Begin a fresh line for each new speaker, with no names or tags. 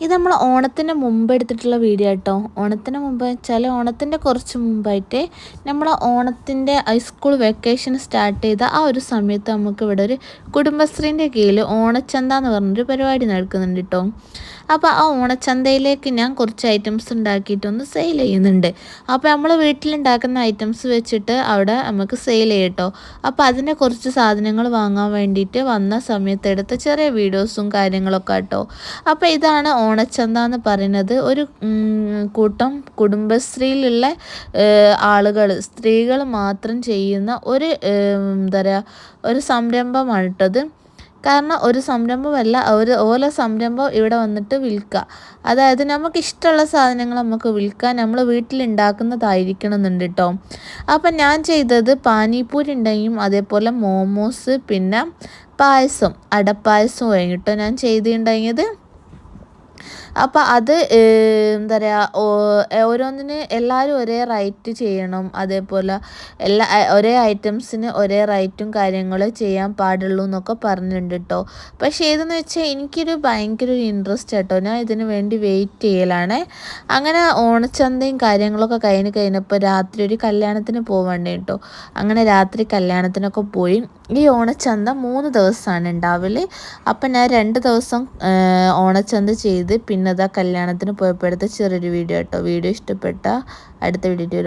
ഇത് നമ്മൾ ഓണത്തിന് മുമ്പ് എടുത്തിട്ടുള്ള വീഡിയോ കേട്ടോ ഓണത്തിന് മുമ്പ് ചില ഓണത്തിന്റെ കുറച്ച് മുമ്പായിട്ട് നമ്മൾ ഓണത്തിന്റെ ഹൈസ്കൂൾ വെക്കേഷൻ സ്റ്റാർട്ട് ചെയ്ത ആ ഒരു സമയത്ത് നമുക്ക് ഇവിടെ ഒരു കുടുംബശ്രീന്റെ കീഴിൽ ഓണച്ചന്ത എന്ന് പറഞ്ഞൊരു പരിപാടി നടക്കുന്നുണ്ട് കേട്ടോ അപ്പോൾ ആ ഓണച്ചന്തയിലേക്ക് ഞാൻ കുറച്ച് ഐറ്റംസ് ഉണ്ടാക്കിയിട്ടൊന്ന് സെയിൽ ചെയ്യുന്നുണ്ട്. അപ്പോൾ നമ്മൾ വീട്ടിലുണ്ടാക്കുന്ന ഐറ്റംസ് വെച്ചിട്ട് അവിടെ നമുക്ക് സെയിൽ ചെയ്യട്ടോ. അപ്പോൾ അതിനെ കുറച്ച് സാധനങ്ങൾ വാങ്ങാൻ വേണ്ടിയിട്ട് വന്ന സമയത്ത് എടുത്ത ചെറിയ വീഡിയോസും കാര്യങ്ങളൊക്കെ കേട്ടോ അപ്പോൾ ഇതാണ് ഓണച്ചന്ത എന്ന് പറയുന്നത്. ഒരു കൂട്ടം കുടുംബശ്രീയിലുള്ള ആളുകൾ സ്ത്രീകൾ മാത്രം ചെയ്യുന്ന ഒരു എന്താ പറയുക ഒരു സംരംഭമാണ് കാരണം ഒരു സംരംഭമല്ല ഒരു ഓല സംരംഭം ഇവിടെ വന്നിട്ട് വിൽക്കുക. അതായത് നമുക്ക് ഇഷ്ടമുള്ള സാധനങ്ങൾ നമുക്ക് വിൽക്കാൻ നമ്മൾ വീട്ടിലുണ്ടാക്കുന്നതായിരിക്കണം എന്നുണ്ട് കേട്ടോ അപ്പം ഞാൻ ചെയ്തത് പാനിപ്പൂരി ഉണ്ടെങ്കിലും അതേപോലെ മോമോസ് പിന്നെ പായസം അടപ്പായസവും കഴിഞ്ഞിട്ടോ ഞാൻ ചെയ്തിട്ടുണ്ടെങ്കിൽ അപ്പോൾ അത് എന്താ പറയുക ഓരോന്നിന് എല്ലാവരും ഒരേ റൈറ്റ് ചെയ്യണം. അതേപോലെ എല്ലാ ഒരേ ഐറ്റംസിന് ഒരേ റൈറ്റും കാര്യങ്ങളും ചെയ്യാൻ പാടുള്ളൂ എന്നൊക്കെ പറഞ്ഞിട്ടുണ്ട് കേട്ടോ പക്ഷേ ഏതെന്ന് വെച്ചാൽ എനിക്കൊരു ഭയങ്കര ഒരു ഇൻട്രസ്റ്റ് കേട്ടോ ഞാൻ ഇതിന് വേണ്ടി വെയിറ്റ് ചെയ്യലാണ്. അങ്ങനെ ഓണച്ചന്തയും കാര്യങ്ങളൊക്കെ കഴിഞ്ഞ് കഴിഞ്ഞപ്പോൾ രാത്രി ഒരു കല്യാണത്തിന് പോവേണ്ടേ കേട്ടോ അങ്ങനെ രാത്രി കല്യാണത്തിനൊക്കെ പോയി. ഈ ഓണച്ചന്ത മൂന്ന് ദിവസമാണ് ഉണ്ടാവൽ. അപ്പം ഞാൻ രണ്ട് ദിവസം ഓണച്ചന്ത ചെയ്ത് പിന്നെ അതാ കല്യാണത്തിന് പോയപ്പോഴത്തെ ചെറിയൊരു വീഡിയോ കേട്ടോ. വീഡിയോ ഇഷ്ടപ്പെട്ട അടുത്ത വീഡിയോ